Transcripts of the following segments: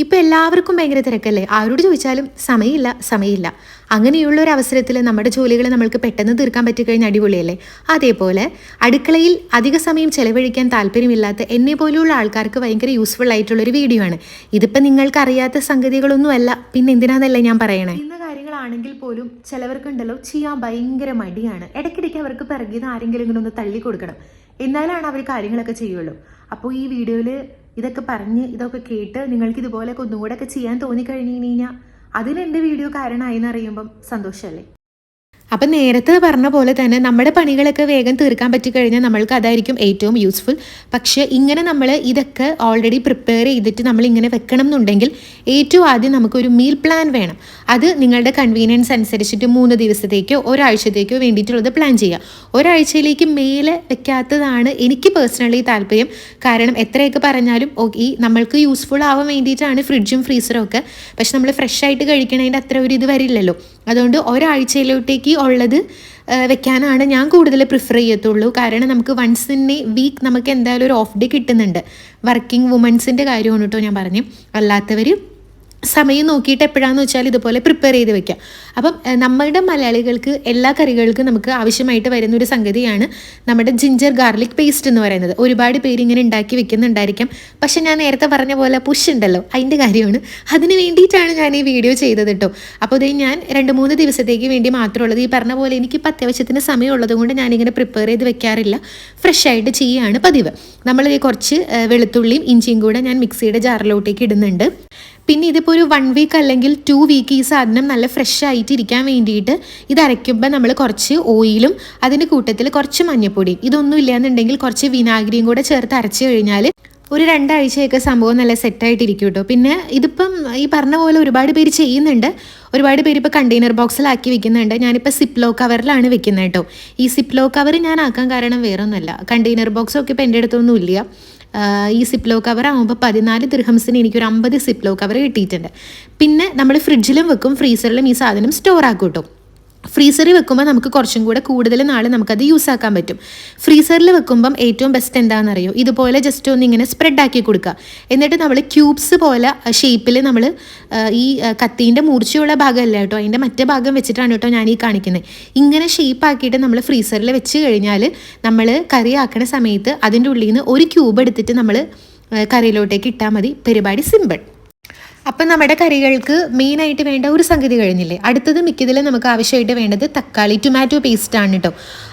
ഇപ്പം എല്ലാവർക്കും ഭയങ്കര തിരക്കല്ലേ? ആരോട് ചോദിച്ചാലും സമയമില്ല സമയമില്ല. അങ്ങനെയുള്ള ഒരു അവസരത്തിൽ നമ്മുടെ ജോലികൾ നമ്മൾക്ക് പെട്ടെന്ന് തീർക്കാൻ പറ്റിക്കഴിഞ്ഞാൽ അടിപൊളിയല്ലേ? അതേപോലെ അടുക്കളയിൽ അധിക സമയം ചെലവഴിക്കാൻ താല്പര്യമില്ലാത്ത എന്നെ പോലെയുള്ള ആൾക്കാർക്ക് ഭയങ്കര യൂസ്ഫുൾ ആയിട്ടുള്ള ഒരു വീഡിയോ ആണ്. ഇതിപ്പോൾ നിങ്ങൾക്ക് അറിയാത്ത സംഗതികളൊന്നുമല്ല. പിന്നെ എന്തിനാന്നല്ലേ ഞാൻ പറയണേ? ഇന്ന കാര്യങ്ങളാണെങ്കിൽ പോലും ചിലവർക്കുണ്ടല്ലോ ചെയ്യാൻ ഭയങ്കര മടിയാണ്. ഇടയ്ക്കിടയ്ക്ക് അവർക്ക് പിറകിന്ന് ആരെങ്കിലും ഇങ്ങനെ ഒന്ന് തള്ളി കൊടുക്കണം എന്നാലാണ് അവർ കാര്യങ്ങളൊക്കെ ചെയ്യുള്ളൂ. അപ്പോൾ ഈ വീഡിയോയിൽ ഇതൊക്കെ പറഞ്ഞ് ഇതൊക്കെ കേട്ട് നിങ്ങൾക്ക് ഇതുപോലെയൊക്കെ ഒന്നും കൂടെ ഒക്കെ ചെയ്യാൻ തോന്നിക്കഴിഞ്ഞു കഴിഞ്ഞാൽ അതിന് എന്റെ വീഡിയോ കാരണമായി എന്നറിയുമ്പം സന്തോഷമല്ലേ? അപ്പം നേരത്തെ പറഞ്ഞ പോലെ തന്നെ നമ്മുടെ പണികളൊക്കെ വേഗം തീർക്കാൻ പറ്റിക്കഴിഞ്ഞാൽ നമ്മൾക്ക് അതായിരിക്കും ഏറ്റവും യൂസ്ഫുൾ പക്ഷേ ഇങ്ങനെ നമ്മൾ ഇതൊക്കെ ഓൾറെഡി പ്രിപ്പയർ ചെയ്തിട്ട് നമ്മൾ ഇങ്ങനെ വെക്കണം എന്നുണ്ടെങ്കിൽ ഏറ്റവും ആദ്യം നമുക്കൊരു മീൽ പ്ലാൻ വേണം. അത് നിങ്ങളുടെ കൺവീനിയൻസ് അനുസരിച്ചിട്ട് മൂന്ന് ദിവസത്തേക്കോ ഒരാഴ്ചത്തേക്കോ വേണ്ടിയിട്ടുള്ളത് പ്ലാൻ ചെയ്യുക. ഒരാഴ്ചയിലേക്ക് മേലെ വെക്കാത്തതാണ് എനിക്ക് പേഴ്സണലി താല്പര്യം. കാരണം എത്രയൊക്കെ പറഞ്ഞാലും ഈ നമ്മൾക്ക് യൂസ്ഫുൾ ആവാൻ വേണ്ടിയിട്ടാണ് ഫ്രിഡ്ജും ഫ്രീസറും ഒക്കെ. പക്ഷെ നമ്മൾ ഫ്രഷ് ആയിട്ട് കഴിക്കണതിന്റെ അത്ര ഒരു ഇത് വരില്ലല്ലോ. അതുകൊണ്ട് ഒരാഴ്ചയിലോട്ടേക്ക് ഉള്ളത് വെക്കാനാണ് ഞാൻ കൂടുതൽ പ്രിഫർ ചെയ്യത്തുള്ളൂ. കാരണം നമുക്ക് വൺസ് ഇൻ എ വീക്ക് നമുക്ക് എന്തായാലും ഒരു ഓഫ് ഡേ കിട്ടുന്നുണ്ട്. വർക്കിംഗ് വുമൻസിന്റെ കാര്യമാണ് കേട്ടോ ഞാൻ പറഞ്ഞു അല്ലാത്തവർ സമയം നോക്കിയിട്ട് എപ്പോഴാണെന്ന് വെച്ചാൽ ഇതുപോലെ പ്രിപ്പയർ ചെയ്ത് വെക്കാം. അപ്പം നമ്മുടെ മലയാളികൾക്ക് എല്ലാ കറികൾക്കും നമുക്ക് ആവശ്യമായിട്ട് വരുന്ന ഒരു സംഗതിയാണ് നമ്മുടെ ജിഞ്ചർ ഗാർലിക് പേസ്റ്റ് എന്ന് പറയുന്നത്. ഒരുപാട് പേര് ഇങ്ങനെ ഉണ്ടാക്കി വെക്കുന്നുണ്ടായിരിക്കാം. പക്ഷെ ഞാൻ നേരത്തെ പറഞ്ഞ പോലെ പുഷ് ഉണ്ടല്ലോ അതിന്റെ കാര്യമാണ്. അതിന് വേണ്ടിയിട്ടാണ് ഞാൻ ഈ വീഡിയോ ചെയ്തത് കേട്ടോ. അപ്പോൾ ഇത് ഞാൻ രണ്ട് മൂന്ന് ദിവസത്തേക്ക് വേണ്ടി മാത്രമുള്ളത്. ഈ പറഞ്ഞ പോലെ എനിക്ക് ഇപ്പം അത്യാവശ്യത്തിന് സമയമുള്ളത് കൊണ്ട് ഞാനിങ്ങനെ പ്രിപ്പയർ ചെയ്ത് വെക്കാറില്ല. ഫ്രഷ് ആയിട്ട് ചെയ്യുകയാണ് പതിവ്. നമ്മൾ കുറച്ച് വെളുത്തുള്ളിയും ഇഞ്ചിയും കൂടെ ഞാൻ മിക്സിയുടെ ജാറിലോട്ടേക്ക് ഇടുന്നുണ്ട്. പിന്നെ ഇതിപ്പോൾ ഒരു വൺ വീക്ക് അല്ലെങ്കിൽ ടു വീക്ക് ഈ സാധനം നല്ല ഫ്രഷ് ആയിട്ട് ഇരിക്കാൻ വേണ്ടിയിട്ട് ഇത് അരയ്ക്കുമ്പോൾ നമ്മൾ കുറച്ച് ഓയിലും അതിന്റെ കൂട്ടത്തിൽ കുറച്ച് മഞ്ഞപ്പൊടിയും ഇതൊന്നും ഇല്ലയെന്നുണ്ടെങ്കിൽ കുറച്ച് വിനാഗിരിയും കൂടെ ചേർത്ത് അരച്ച് കഴിഞ്ഞാൽ ഒരു രണ്ടാഴ്ചയൊക്കെ സംഭവം നല്ല സെറ്റായിട്ടിരിക്കും കേട്ടോ പിന്നെ ഇതിപ്പം ഈ പറഞ്ഞ പോലെ ഒരുപാട് പേര് ചെയ്യുന്നുണ്ട്. ഒരുപാട് പേര് ഇപ്പോൾ കണ്ടെയ്നർ ബോക്സിലാക്കി വെക്കുന്നുണ്ട്. ഞാനിപ്പോൾ സിപ്ലോ കവറിലാണ് വെക്കുന്നത് കേട്ടോ ഈ സിപ്ലോ കവർ ഞാൻ ആക്കാൻ കാരണം വേറെ ഒന്നുമല്ല കണ്ടെയ്നർ ബോക്സൊക്കെ ഇപ്പോൾ എന്റെ അടുത്തൊന്നും ഇല്ല. ഈ സിപ്ലോ കവർ ആകുമ്പോൾ പതിനാല് ദിർഹംസിന് എനിക്കൊരു അമ്പത് സിപ്ലോ കവർ കിട്ടിയിട്ടുണ്ട്. പിന്നെ നമ്മൾ ഫ്രിഡ്ജിലും വെക്കും ഫ്രീസറിലും ഈ സാധനം സ്റ്റോർ ആക്കും കേട്ടോ ഫ്രീസറിൽ വെക്കുമ്പോൾ നമുക്ക് കുറച്ചും കൂടെ കൂടുതൽ നാൾ നമുക്കത് യൂസ് ആക്കാൻ പറ്റും. ഫ്രീസറിൽ വെക്കുമ്പം ഏറ്റവും ബെസ്റ്റ് എന്താണെന്നറിയോ? ഇതുപോലെ ജസ്റ്റ് ഒന്ന് ഇങ്ങനെ സ്പ്രെഡ് ആക്കി കൊടുക്കുക. എന്നിട്ട് നമ്മൾ ക്യൂബ്സ് പോലെ ഷേപ്പിൽ നമ്മൾ ഈ കത്തീന്റെ മൂർച്ചയുള്ള ഭാഗമല്ല കേട്ടോ അതിന്റെ മറ്റേ ഭാഗം വെച്ചിട്ടാണ് കേട്ടോ ഞാൻ ഈ കാണിക്കുന്നത്. ഇങ്ങനെ ഷേപ്പ് ആക്കിയിട്ട് നമ്മൾ ഫ്രീസറിൽ വെച്ച് കഴിഞ്ഞാൽ നമ്മൾ കറി ആക്കുന്ന സമയത്ത് അതിന്റെ ഉള്ളിൽ നിന്ന് ഒരു ക്യൂബ് എടുത്തിട്ട് നമ്മൾ കറിയിലോട്ടേക്ക് ഇട്ടാൽ മതി. പരിപാടി സിമ്പിൾ അപ്പം നമ്മുടെ കറികൾക്ക് മെയിനായിട്ട് വേണ്ട ഒരു സംഗതി കഴിഞ്ഞില്ലേ? അടുത്തത് മിക്കതിലും നമുക്ക് ആവശ്യമായിട്ട് വേണ്ടത് തക്കാളി ടൊമാറ്റോ പേസ്റ്റ് ആണ് കേട്ടോ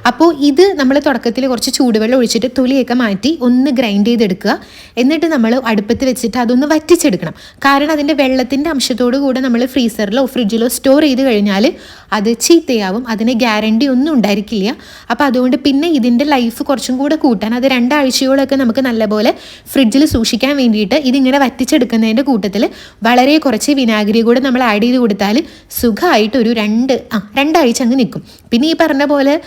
അപ്പോൾ ഇത് നമ്മൾ തുടക്കത്തിൽ കുറച്ച് ചൂടുവെള്ളം ഒഴിച്ചിട്ട് തൊലിയൊക്കെ മാറ്റി ഒന്ന് ഗ്രൈൻഡ് ചെയ്തെടുക്കുക. എന്നിട്ട് നമ്മൾ അടുപ്പത്ത് വെച്ചിട്ട് അതൊന്ന് വറ്റിച്ചെടുക്കണം. കാരണം അതിന്റെ വെള്ളത്തിന്റെ അംശത്തോടു കൂടെ നമ്മൾ ഫ്രീസറിലോ ഫ്രിഡ്ജിലോ സ്റ്റോർ ചെയ്ത് കഴിഞ്ഞാൽ അത് ചീത്തയാവും. അതിന് ഗ്യാരണ്ടി ഒന്നും ഉണ്ടായിരിക്കില്ല. അപ്പോൾ അതുകൊണ്ട് പിന്നെ ഇതിന്റെ ലൈഫ് കുറച്ചും കൂടെ കൂട്ടാൻ അത് രണ്ടാഴ്ചയോളൊക്കെ നമുക്ക് നല്ലപോലെ ഫ്രിഡ്ജിൽ സൂക്ഷിക്കാൻ വേണ്ടിയിട്ട് ഇതിങ്ങനെ വറ്റിച്ചെടുക്കുന്നതിന്റെ കൂട്ടത്തിൽ വളരെ കുറച്ച് വിനാഗിരി കൂടെ നമ്മൾ ആഡ് ചെയ്ത് കൊടുത്താൽ സുഖമായിട്ട് ഒരു രണ്ട് ആ രണ്ടാഴ്ച അങ്ങ് നിൽക്കും പിന്നെ ഈ പറഞ്ഞ പോലെ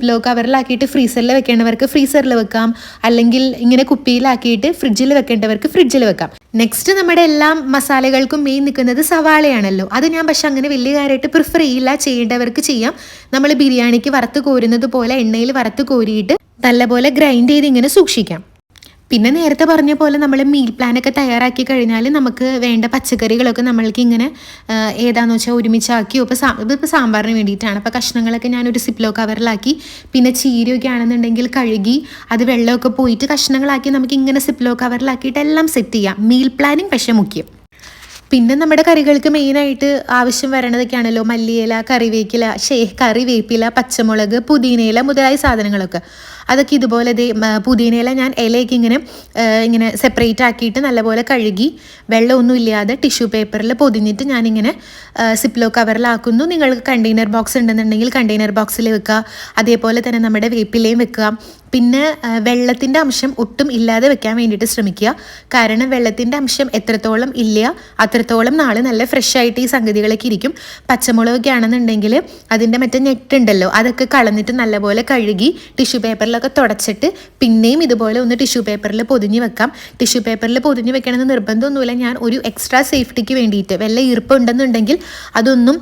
സിപ്ലോ കവറിലാക്കിയിട്ട് ഫ്രീസറിൽ വെക്കേണ്ടവർക്ക് ഫ്രീസറിൽ വെക്കാം. അല്ലെങ്കിൽ ഇങ്ങനെ കുപ്പിയിലാക്കിയിട്ട് ഫ്രിഡ്ജിൽ വെക്കേണ്ടവർക്ക് ഫ്രിഡ്ജിൽ വെക്കാം. നെക്സ്റ്റ് നമ്മുടെ എല്ലാ മസാലകൾക്കും മെയിൻ നിൽക്കുന്നത് സവാളയാണല്ലോ. അത് ഞാൻ പക്ഷെ അങ്ങനെ വലിയ കാര്യമായിട്ട് പ്രിഫർ ചെയ്യില്ല. ചെയ്യേണ്ടവർക്ക് ചെയ്യാം. നമ്മൾ ബിരിയാണിക്ക് വറുത്ത് കോരുന്നത് പോലെ എണ്ണയിൽ വറുത്ത് കോരിയിട്ട് നല്ലപോലെ ഗ്രൈൻഡ് ചെയ്ത് ഇങ്ങനെ സൂക്ഷിക്കാം. പിന്നെ നേരത്തെ പറഞ്ഞ പോലെ നമ്മൾ മീൽ പ്ലാനൊക്കെ തയ്യാറാക്കി കഴിഞ്ഞാൽ നമുക്ക് വേണ്ട പച്ചക്കറികളൊക്കെ നമ്മൾക്ക് ഇങ്ങനെ ഏതാണെന്ന് വെച്ചാൽ ഒരുമിച്ചാക്കിയോ? ഇപ്പോൾ സാ ഇപ്പോൾ സാമ്പാറിന് വേണ്ടിയിട്ടാണ്. അപ്പോൾ കഷ്ണങ്ങളൊക്കെ ഞാനൊരു സിപ്ലോ കവറിലാക്കി പിന്നെ ചീരയൊക്കെ ആണെന്നുണ്ടെങ്കിൽ കഴുകി അത് വെള്ളമൊക്കെ പോയിട്ട് കഷ്ണങ്ങളാക്കി നമുക്ക് ഇങ്ങനെ സിപ്ലോ കവറിലാക്കിയിട്ട് എല്ലാം സെറ്റ് ചെയ്യാം. മീൽ പ്ലാനിങ് പക്ഷേ മുഖ്യം. പിന്നെ നമ്മുടെ കറികൾക്ക് മെയിനായിട്ട് ആവശ്യം വരണതൊക്കെയാണല്ലോ. മല്ലിയില കറിവേപ്പില ഷേ കറിവേപ്പില പച്ചമുളക് പുതിനയില മുതലായ സാധനങ്ങളൊക്കെ. അതൊക്കെ ഇതുപോലെ പുതിനയില ഞാൻ ഇലയൊക്കെ ഇങ്ങനെ ഇങ്ങനെ സെപ്പറേറ്റ് ആക്കിയിട്ട് നല്ലപോലെ കഴുകി വെള്ളമൊന്നും ഇല്ലാതെ ടിഷ്യൂ പേപ്പറിൽ പൊതിഞ്ഞിട്ട് ഞാനിങ്ങനെ സിപ്ലോ കവറിലാക്കുന്നു നിങ്ങൾക്ക് കണ്ടെയ്നർ ബോക്സ് ഉണ്ടെന്നുണ്ടെങ്കിൽ കണ്ടെയ്നർ ബോക്സിൽ വെക്കുക. അതേപോലെ തന്നെ നമ്മുടെ വേപ്പിലയും വെക്കുക. പിന്നെ വെള്ളത്തിന്റെ അംശം ഒട്ടും ഇല്ലാതെ വെക്കാൻ വേണ്ടിയിട്ട് ശ്രമിക്കുക. കാരണം വെള്ളത്തിന്റെ അംശം എത്രത്തോളം ഇല്ല അത്രത്തോളം നാളെ നല്ല ഫ്രഷ് ആയിട്ട് ഈ സംഗതികളൊക്കെ ഇരിക്കും. പച്ചമുളകൊക്കെ ആണെന്നുണ്ടെങ്കിൽ അതിന്റെ മറ്റേ ഞെട്ടുണ്ടല്ലോ അതൊക്കെ കളഞ്ഞിട്ട് നല്ലപോലെ കഴുകി ടിഷ്യൂ പേപ്പറിലൊക്കെ തുടച്ചിട്ട് പിന്നെയും ഇതുപോലെ ഒന്ന് ടിഷ്യൂ പേപ്പറിൽ പൊതിഞ്ഞ് വെക്കാം. ടിഷ്യൂ പേപ്പറിൽ പൊതിഞ്ഞ് വെക്കണമെന്ന് നിർബന്ധമൊന്നുമില്ല. ഞാൻ ഒരു എക്സ്ട്രാ സേഫ്റ്റിക്ക് വേണ്ടിയിട്ട് വല്ല ഈർപ്പം ഉണ്ടെന്നുണ്ടെങ്കിൽ അതൊന്നും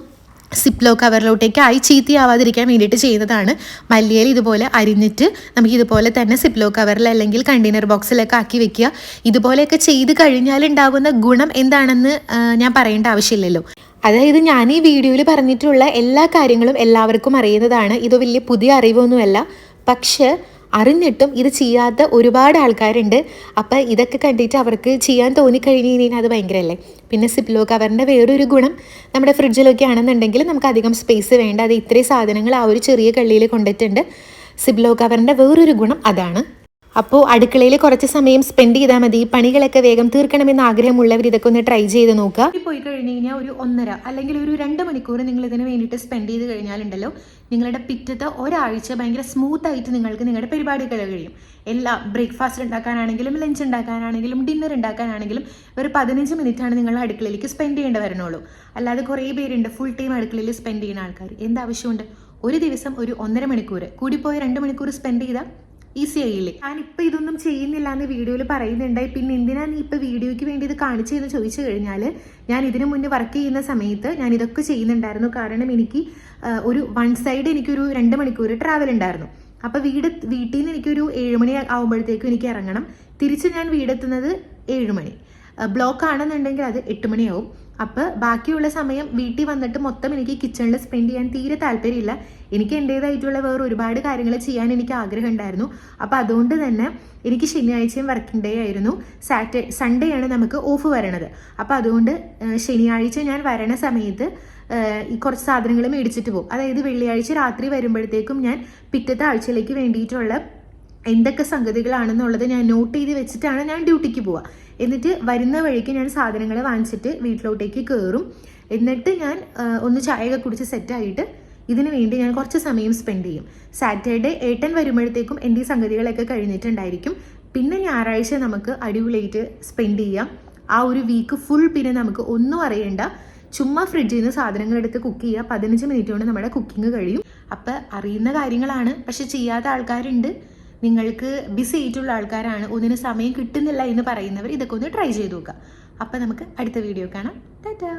സിപ്ലോ കവറിലോട്ടേക്ക് ആയി ചീത്തയാവാതിരിക്കാൻ വേണ്ടിയിട്ട് ചെയ്യുന്നതാണ് മല്ലിയിൽ ഇതുപോലെ അരിഞ്ഞിട്ട് നമുക്ക് ഇതുപോലെ തന്നെ സിപ്ലോ കവറിൽ അല്ലെങ്കിൽ കണ്ടെയ്നർ ബോക്സിലൊക്കെ ആക്കി വെക്കുക. ഇതുപോലെയൊക്കെ ചെയ്ത് കഴിഞ്ഞാൽ ഉണ്ടാകുന്ന ഗുണം എന്താണെന്ന് ഞാൻ പറയേണ്ട ആവശ്യമില്ലല്ലോ. അതായത് ഞാൻ ഈ വീഡിയോയിൽ പറഞ്ഞിട്ടുള്ള എല്ലാ കാര്യങ്ങളും എല്ലാവർക്കും അറിയുന്നതാണ്. ഇത് വലിയ പുതിയ അറിവൊന്നുമല്ല. പക്ഷേ അറിഞ്ഞിട്ടും ഇത് ചെയ്യാത്ത ഒരുപാട് ആൾക്കാരുണ്ട്. അപ്പം ഇതൊക്കെ കണ്ടിട്ട് അവർക്ക് ചെയ്യാൻ തോന്നിക്കഴിഞ്ഞ് കഴിഞ്ഞാൽ അത് ഭയങ്കരമല്ലേ പിന്നെ സിപ്ലോ കവറിന്റെ വേറൊരു ഗുണം നമ്മുടെ ഫ്രിഡ്ജിലൊക്കെ ആണെന്നുണ്ടെങ്കിൽ നമുക്ക് അധികം സ്പേസ് വേണ്ട. അത് ഇത്രയും സാധനങ്ങൾ ആ ഒരു ചെറിയ കള്ളിയിൽ കൊണ്ടിട്ടുണ്ട്. സിപ്ലോ കവറിന്റെ വേറൊരു ഗുണം അതാണ്. അപ്പോൾ അടുക്കളയിൽ കുറച്ച് സമയം സ്പെൻഡ് ചെയ്താൽ മതി. പണികളൊക്കെ വേഗം തീർക്കണമെന്ന് ആഗ്രഹമുള്ളവർ ഇതൊക്കെ ഒന്ന് ട്രൈ ചെയ്ത് നോക്കുക. പോയി കഴിഞ്ഞ് കഴിഞ്ഞാൽ ഒരു ഒന്നര അല്ലെങ്കിൽ ഒരു രണ്ട് മണിക്കൂർ നിങ്ങൾ ഇതിന് വേണ്ടിയിട്ട് സ്പെൻഡ് ചെയ്ത് കഴിഞ്ഞാലുണ്ടല്ലോ നിങ്ങളുടെ പിറ്റത്തെ ഒരാഴ്ച ഭയങ്കര സ്മൂത്ത് ആയിട്ട് നിങ്ങൾക്ക് നിങ്ങളുടെ പരിപാടികൾ കഴിയും. എല്ലാ ബ്രേക്ക്ഫാസ്റ്റ് ഉണ്ടാക്കാനാണെങ്കിലും ലഞ്ച് ഉണ്ടാക്കാനാണെങ്കിലും ഡിന്നർ ഉണ്ടാക്കാനാണെങ്കിലും ഒരു പതിനഞ്ച് മിനിറ്റ് ആണ് നിങ്ങൾ അടുക്കളയിലേക്ക് സ്പെൻഡ് ചെയ്യേണ്ടി വരണുള്ളൂ അല്ലാതെ കുറേ പേരുണ്ട് ഫുൾ ടൈം അടുക്കളയിൽ സ്പെൻഡ് ചെയ്യുന്ന ആൾക്കാർ. എന്താവശ്യമുണ്ട് ഒരു ദിവസം ഒരു ഒന്നര മണിക്കൂർ. കൂടിപ്പോയ രണ്ട് മണിക്കൂർ സ്പെൻഡ് ചെയ്താൽ ഈസി ആയില്ലേ ഞാനിപ്പോൾ ഇതൊന്നും ചെയ്യുന്നില്ല എന്ന് വീഡിയോയിൽ പറയുന്നുണ്ടായി. പിന്നെ എന്തിനാ നീ ഇപ്പോൾ വീഡിയോയ്ക്ക് വേണ്ടി ഇത് കാണിച്ചതെന്ന് ചോദിച്ചു കഴിഞ്ഞാൽ ഞാൻ ഇതിനു മുന്നേ വർക്ക് ചെയ്യുന്ന സമയത്ത് ഞാൻ ഇതൊക്കെ ചെയ്യുന്നുണ്ടായിരുന്നു. കാരണം എനിക്ക് ഒരു വൺ സൈഡ് എനിക്കൊരു രണ്ട് മണിക്കൂർ ട്രാവൽ ഉണ്ടായിരുന്നു. അപ്പോൾ വീട് വീട്ടിൽ നിന്ന് എനിക്കൊരു ഏഴുമണി ആകുമ്പോഴത്തേക്കും എനിക്ക് ഇറങ്ങണം. തിരിച്ച് ഞാൻ വീടെത്തുന്നത് ഏഴുമണി ബ്ലോക്ക് ആണെന്നുണ്ടെങ്കിൽ അത് എട്ട് മണിയാവും. അപ്പോൾ ബാക്കിയുള്ള സമയം വീട്ടിൽ വന്നിട്ട് മൊത്തം എനിക്ക് കിച്ചണിൽ സ്പെൻഡ് ചെയ്യാൻ തീരെ താല്പര്യമില്ല. എനിക്ക് എന്റേതായിട്ടുള്ള വേറെ ഒരുപാട് കാര്യങ്ങൾ ചെയ്യാൻ എനിക്ക് ആഗ്രഹം ഉണ്ടായിരുന്നു. അപ്പോൾ അതുകൊണ്ട് തന്നെ എനിക്ക് ശനിയാഴ്ചയും വർക്കിംഗ് ഡേ ആയിരുന്നു. സാറ്റർഡേ സൺഡേ ആണ് നമുക്ക് ഓഫ് വരണത്. അപ്പോൾ അതുകൊണ്ട് ശനിയാഴ്ച ഞാൻ വരണ സമയത്ത് കുറച്ച് സാധനങ്ങൾ മേടിച്ചിട്ട് പോകും. അതായത് വെള്ളിയാഴ്ച രാത്രി വരുമ്പോഴത്തേക്കും ഞാൻ പിറ്റത്തെ ആഴ്ചയിലേക്ക് വേണ്ടിയിട്ടുള്ള എന്തൊക്കെ സംഗതികളാണെന്നുള്ളത് ഞാൻ നോട്ട് ചെയ്ത് വെച്ചിട്ടാണ് ഞാൻ ഡ്യൂട്ടിക്ക് പോവുക എന്നിട്ട് വരുന്ന വഴിക്ക് ഞാൻ സാധനങ്ങൾ വാങ്ങിച്ചിട്ട് വീട്ടിലോട്ടേക്ക് കയറും എന്നിട്ട് ഞാൻ ഒന്ന് ചായയൊക്കെ കുടിച്ച് സെറ്റായിട്ട് ഇതിനു വേണ്ടി ഞാൻ കുറച്ച് സമയം സ്പെൻഡ് ചെയ്യും. സാറ്റർഡേ ഏട്ടൻ വരുമ്പോഴത്തേക്കും എന്റെ ഈ സംഗതികളൊക്കെ കഴിഞ്ഞിട്ടുണ്ടായിരിക്കും. പിന്നെ ഞായറാഴ്ച നമുക്ക് അടിപൊളിയായിട്ട് സ്പെൻഡ് ചെയ്യാം. ആ ഒരു വീക്ക് ഫുൾ പിന്നെ നമുക്ക് ഒന്നും അറിയണ്ട. ചുമ്മാ ഫ്രിഡ്ജിൽ നിന്ന് സാധനങ്ങൾ എടുത്ത് കുക്ക് ചെയ്യുക. പതിനഞ്ച് മിനിറ്റ് കൊണ്ട് നമ്മുടെ കുക്കിംഗ് കഴിയും. അപ്പം അറിയുന്ന കാര്യങ്ങളാണ്. പക്ഷെ ചെയ്യാത്ത ആൾക്കാരുണ്ട്. നിങ്ങൾക്ക് ബിസി ആയിട്ടുള്ള ആൾക്കാരാണ് ഒന്നിന് സമയം കിട്ടുന്നില്ല എന്ന് പറയുന്നവർ ഇതൊക്കെ ഒന്ന് ട്രൈ ചെയ്ത് നോക്കുക. അപ്പം നമുക്ക് അടുത്ത വീഡിയോ കാണാം. ടാറ്റാ